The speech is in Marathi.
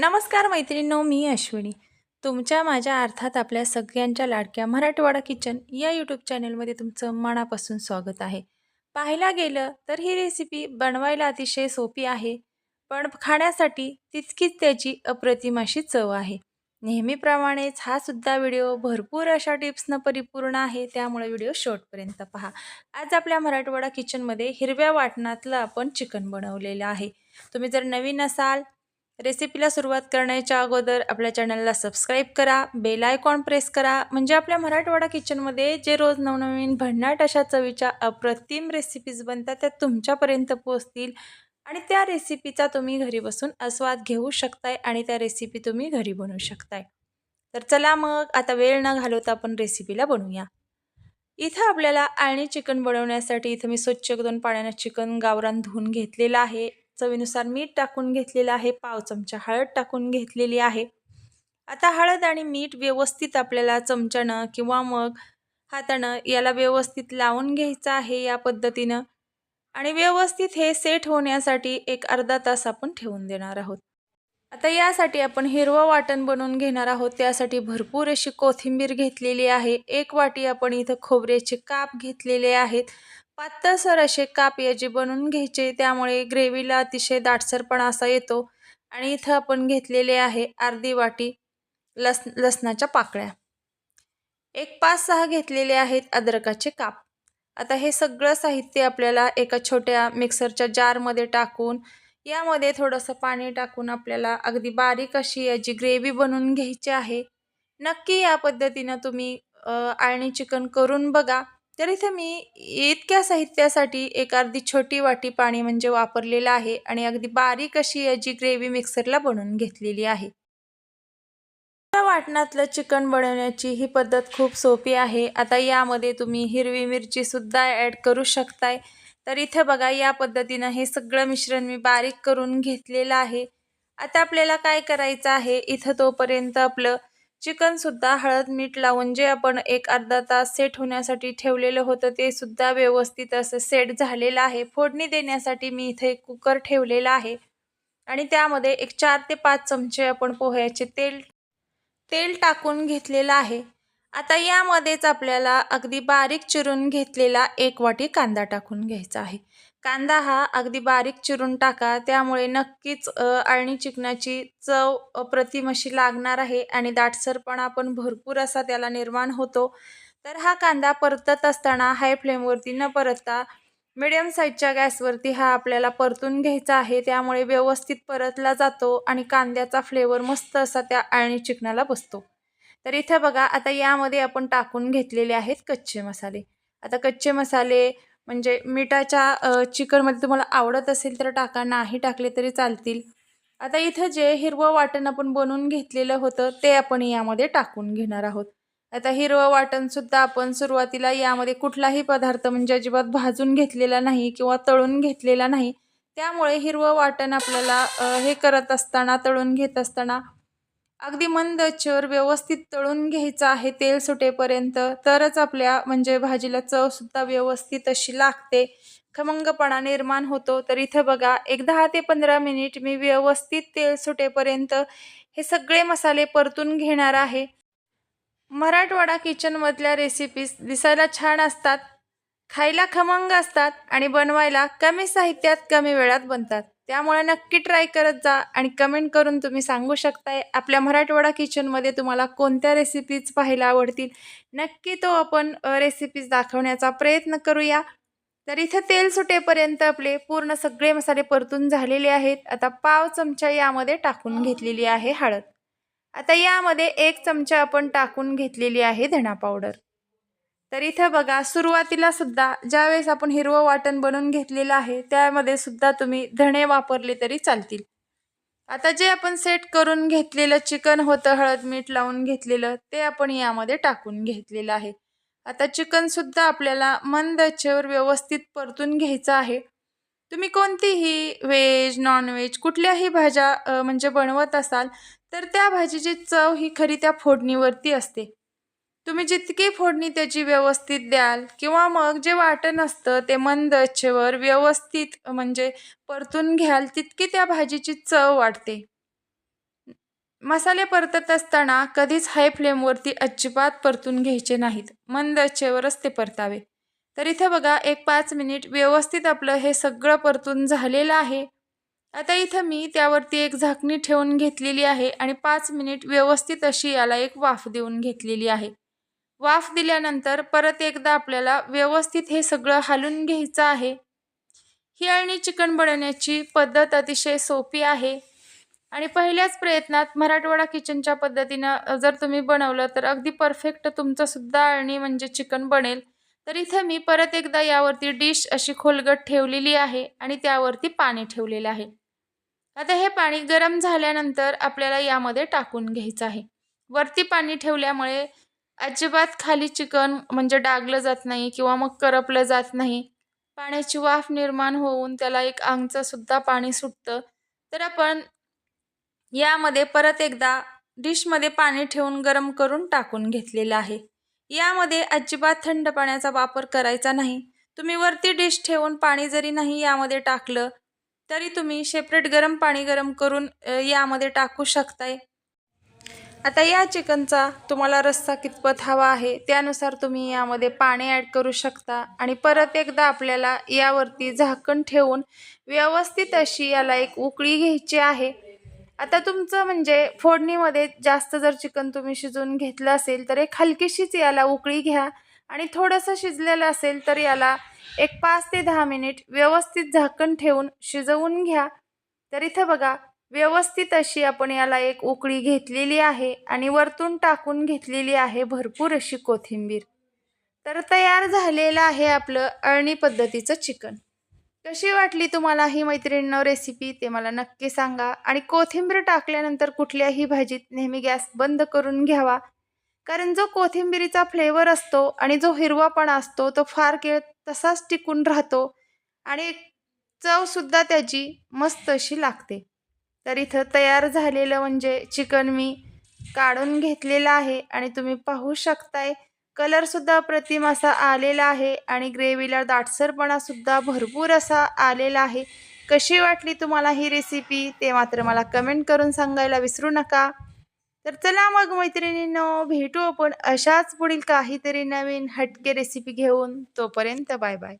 नमस्कार मैत्रिणींनो मी अश्विनी. तुमच्या माझ्या अर्थात आपल्या सगळ्यांच्या लाडक्या मराठवाडा किचन या यूट्यूब चॅनलमध्ये तुमचं मनापासून स्वागत आहे. पाहायला गेलं तर ही रेसिपी बनवायला अतिशय सोपी आहे पण खाण्यासाठी तितकीच त्याची अप्रतिम अशी चव आहे. नेहमीप्रमाणेच हा सुद्धा व्हिडिओ भरपूर अशा टिप्सनं परिपूर्ण आहे त्यामुळे व्हिडिओ शेवटपर्यंत पहा. आज आपल्या मराठवाडा किचनमध्ये हिरव्या वाटणातलं आपण चिकन बनवलेलं आहे. तुम्ही जर नवीन असाल रेसिपीला सुरुवात करण्याच्या अगोदर आपल्या चॅनलला सबस्क्राईब करा बेल आयकॉन प्रेस करा म्हणजे आपल्या मराठवाडा किचनमध्ये जे रोज नवनवीन भन्नाट अशा चवीच्या अप्रतिम रेसिपीज बनतात त्या तुमच्यापर्यंत पोहोचतील. आणि त्या रेसिपीचा तुम्ही घरी बसून आस्वाद घेऊ शकताय आणि त्या रेसिपी तुम्ही घरी बनवू शकताय. तर चला मग आता वेळ न घालवता आपण रेसिपीला बनवूया. इथं आपल्याला आळणी चिकन बनवण्यासाठी इथं मी स्वच्छ दोन पाण्यानं चिकन गावरान धुवून घेतलेलं आहे. चवीनुसार मीठ टाकून घेतलेलं आहे. पाव चमचा हळद टाकून घेतलेली आहे. आता हळद आणि मीठ व्यवस्थित आपल्याला चमच्यानं किंवा मग हातानं याला व्यवस्थित लावून घ्यायचं आहे या पद्धतीनं. आणि व्यवस्थित हे सेट होण्यासाठी एक अर्धा तास आपण ठेवून देणार आहोत. आता यासाठी आपण हिरवं वाटण बनवून घेणार आहोत. त्यासाठी भरपूर अशी कोथिंबीर घेतलेली आहे. एक वाटी आपण इथं खोबऱ्याचे काप घेतलेले आहेत. पातळसर असे काप याचे बनवून घ्यायचे त्यामुळे ग्रेव्हीला अतिशय दाटसरपणा असा येतो. आणि इथं आपण घेतलेले आहे अर्धी वाटी लस लसणाच्या पाकळ्या. एक पाच सहा घेतलेले आहेत अद्रकाचे काप. आता हे सगळं साहित्य आपल्याला एका छोट्या मिक्सरच्या जारमध्ये टाकून यामध्ये थोडंसं पाणी टाकून आपल्याला अगदी बारीक अशी याची ग्रेव्ही बनवून घ्यायची आहे. नक्की या पद्धतीनं तुम्ही आळणी चिकन करून बघा. तर इथे मी इतक्या साहित्यासाठी एक अर्धी छोटी वाटी पाणी म्हणजे वापरलेलं आहे आणि अगदी बारीक अशी याची ग्रेव्ही मिक्सरला बनवून घेतलेली आहे. वाटणातलं चिकन बनवण्याची ही पद्धत खूप सोपी आहे. आता यामध्ये तुम्ही हिरवी मिरचीसुद्धा ॲड करू शकताय. तर इथे बघा या पद्धतीनं हे सगळं मिश्रण मी बारीक करून घेतलेलं आहे. आता आपल्याला काय करायचं आहे? इथं तोपर्यंत आपलं चिकनसुद्धा हळद मीठ लावून जे आपण एक अर्धा तास सेट होण्यासाठी ठेवलेलं होतं ते सुद्धा व्यवस्थित असं सेट झालेलं आहे. फोडणी देण्यासाठी मी इथे कुकर ठेवलेला आहे. आणि त्यामध्ये एक चार ते पाच चमचे आपण पोह्याचे तेल तेल टाकून घेतलेलं आहे. आता यामध्येच आपल्याला अगदी बारीक चिरून घेतलेला एक वाटी कांदा टाकून घ्यायचा आहे. कांदा हा अगदी बारीक चिरून टाका त्यामुळे नक्कीच अळणी चिकनाची चव अप्रतिम अशी लागणार आहे आणि दाटसरपणा पण भरपूर असा त्याला निर्माण होतो. तर हा कांदा परतत असताना हाय फ्लेमवरती न परतता मिडियम साईजच्या गॅसवरती हा आपल्याला परतून घ्यायचा आहे. त्यामुळे व्यवस्थित परतला जातो आणि कांद्याचा फ्लेवर मस्त असा त्या आळणी चिकनाला बसतो. तर इथे बघा आता यामध्ये आपण टाकून घेतलेले आहेत कच्चे मसाले. आता कच्चे मसाले म्हणजे मिठाच्या चिकनमध्ये तुम्हाला आवडत असेल तर टाका नाही टाकले तरी चालतील. आता इथं जे हिरवं वाटण आपण बनवून घेतलेलं होतं ते आपण यामध्ये टाकून घेणार आहोत. आता हिरवं वाटणसुद्धा आपण सुरुवातीला यामध्ये कुठलाही पदार्थ म्हणजे अजिबात भाजून घेतलेला नाही किंवा तळून घेतलेला नाही. त्यामुळे हिरवं वाटण आपल्याला हे करत असताना तळून घेत असताना अगदी मंद चर व्यवस्थित तळून घ्यायचं आहे तेल सुटेपर्यंत तरच आपल्या म्हणजे भाजीला चवसुद्धा व्यवस्थित अशी लागते. खमंगपणा निर्माण होतो. तर इथं बघा एक दहा ते पंधरा मिनिट मी व्यवस्थित तेल सुटेपर्यंत हे सगळे मसाले परतून घेणार आहे. मराठवाडा किचनमधल्या रेसिपीज दिसायला छान असतात खायला खमंग असतात आणि बनवायला कमी साहित्यात कमी वेळात बनतात. त्यामुळे नक्की ट्राय करत जा आणि कमेंट करून तुम्ही सांगू शकताय आपल्या मराठवाडा किचनमध्ये तुम्हाला कोणत्या रेसिपीज पाहायला आवडतील. नक्की तो आपण रेसिपीज दाखवण्याचा प्रयत्न करूया. तर इथं तेल सुटेपर्यंत आपले पूर्ण सगळे मसाले परतून झालेले आहेत. आता पाव चमचा यामध्ये टाकून घेतलेली आहे हळद. आता यामध्ये एक चमचा आपण टाकून घेतलेली आहे धणा पावडर तर इथं बघा सुरुवातीला सुद्धा ज्यावेळेस आपण हिरवं वाटण बनवून घेतलेलं आहे त्यामध्ये सुद्धा तुम्ही धणे वापरले तरी चालतील. आता जे आपण सेट करून घेतलेलं चिकन होतं हळद मीठ लावून घेतलेलं ते आपण यामध्ये टाकून घेतलेलं आहे. आता चिकनसुद्धा आपल्याला मंद व्यवस्थित परतून घ्यायचं आहे. तुम्ही कोणतीही व्हेज नॉनव्हेज कुठल्याही भाज्या म्हणजे बनवत असाल तर त्या भाजीची चव ही खरी त्या फोडणीवरती असते. तुम्ही जितकी फोडणी त्याची व्यवस्थित द्याल किंवा मग जे वाटण असतं ते मंद अच्छेवर व्यवस्थित म्हणजे परतून घ्याल तितकी त्या भाजीची चव वाढते. मसाले परतत असताना कधीच हाय फ्लेमवरती अजिबात परतून घ्यायचे नाहीत. मंद आचेवरच ते परतावे. तर इथे बघा एक पाच मिनिट व्यवस्थित आपलं हे सगळं परतून झालेलं आहे. आता इथं मी त्यावरती एक झाकणी ठेवून घेतलेली आहे आणि पाच मिनिट व्यवस्थित अशी याला एक वाफ देऊन घेतलेली आहे. वाफ दिल्यानंतर परत एकदा आपल्याला व्यवस्थित हे सगळं हालून घ्यायचं आहे. ही अळणी चिकन बनवण्याची पद्धत अतिशय सोपी आहे. आणि पहिल्याच प्रयत्नात मराठवाडा किचनच्या पद्धतीनं जर तुम्ही बनवलं तर अगदी परफेक्ट तुमचंसुद्धा अळणी म्हणजे चिकन बनेल. तर इथं मी परत एकदा यावरती डिश अशी खोलगट ठेवलेली आहे आणि त्यावरती पाणी ठेवलेलं आहे. आता हे पाणी गरम झाल्यानंतर आपल्याला यामध्ये टाकून घ्यायचं आहे. वरती पाणी ठेवल्यामुळे अजिबात खाली चिकन म्हणजे डागलं जात नाही किंवा मग करपलं जात नाही. पाण्याची वाफ निर्माण होऊन त्याला एक अंगचं सुद्धा पाणी सुटतं. तर आपण यामध्ये परत एकदा डिशमध्ये पाणी ठेवून गरम करून टाकून घेतलेलं आहे. यामध्ये अजिबात थंड पाण्याचा वापर करायचा नाही. तुम्ही वरती डिश ठेवून पाणी जरी नाही यामध्ये टाकलं तरी तुम्ही सेपरेट गरम पाणी गरम करून यामध्ये टाकू शकताय. आता या चिकनचा तुम्हाला रस्सा कितपत हवा आहे त्यानुसार तुम्ही यामध्ये पाणी ॲड करू शकता. आणि परत एकदा आपल्याला यावरती झाकण ठेवून व्यवस्थित अशी याला एक उकळी घ्यायची आहे. आता तुमचं म्हणजे फोडणीमध्ये जास्त जर चिकन तुम्ही शिजवून घेतलं असेल तर एक हलकीशीच याला उकळी घ्या. आणि थोडंसं शिजलेलं असेल तर याला एक पाच ते दहा मिनिट व्यवस्थित झाकण ठेवून शिजवून घ्या. तर इथं बघा व्यवस्थित अशी आपण याला एक उकळी घेतलेली आहे आणि वरतून टाकून घेतलेली आहे भरपूर अशी कोथिंबीर. तर तयार झालेलं आहे आपलं अळणी पद्धतीचं चिकन. कशी वाटली तुम्हाला ही मैत्रिणींना रेसिपी ते मला नक्की सांगा. आणि कोथिंबीर टाकल्यानंतर कुठल्याही भाजीत नेहमी गॅस बंद करून घ्यावा. कारण जो कोथिंबीरीचा फ्लेवर असतो आणि जो हिरवापणा असतो तो फार केळ तसाच टिकून राहतो आणि चवसुद्धा त्याची मस्त अशी लागते. तर इथं तयार झालेलं म्हणजे चिकन मी काढून घेतलेलं आहे आणि तुम्ही पाहू शकताय. कलरसुद्धा अप्रतिम असा आलेला आहे आणि ग्रेव्हीला दाटसरपणासुद्धा भरपूर असा आलेला आहे. कशी वाटली तुम्हाला ही रेसिपी ते मात्र मला कमेंट करून सांगायला विसरू नका. तर चला मग मैत्रिणींनो भेटू आपण अशाच पुढील काहीतरी नवीन हटके रेसिपी घेऊन. तोपर्यंत बाय बाय